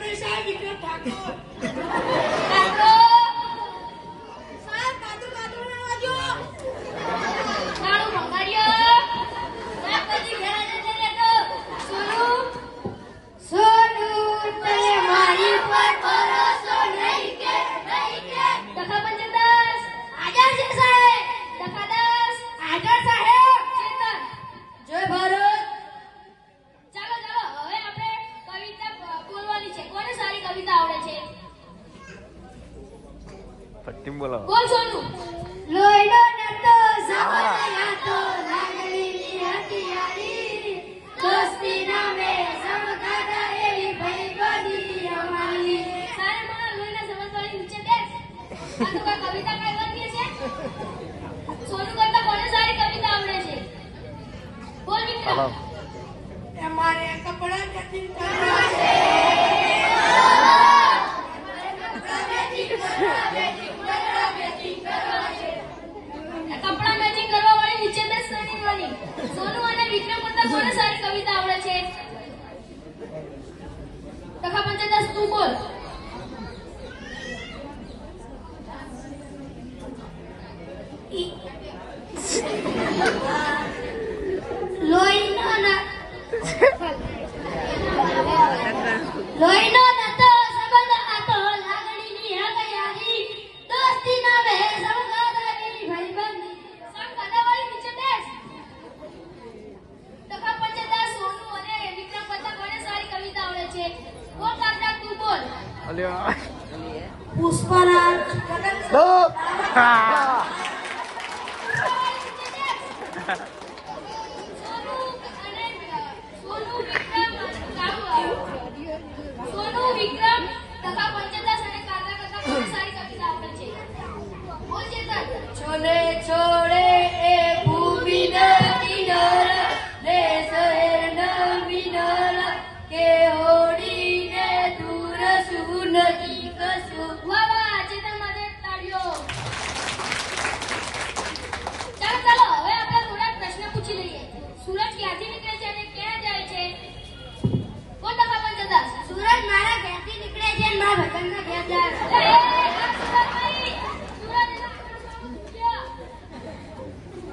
ไม่ใช่ પટ્ટી બોલાવો કોણ સોનું. લોયડો નતો સબોના તો લાગલી હતી યારી દોસ્તી નામે સમકાતા એવી ભાઈ બની અમારી સારા મારા લોયડા સમજવાની નીચે બેસ આ તો કવિતા કાઢવાની છે સોનું કરતા કોને સારી કવિતા આવડે છે બોલ વિક્રમ તમારે કપડા નથી સોનુ અને વિક્રમ કરતા કોને સારી કવિતા આવડે છે? તખા પંચાયત તું બોલ. પુષ્પરાજ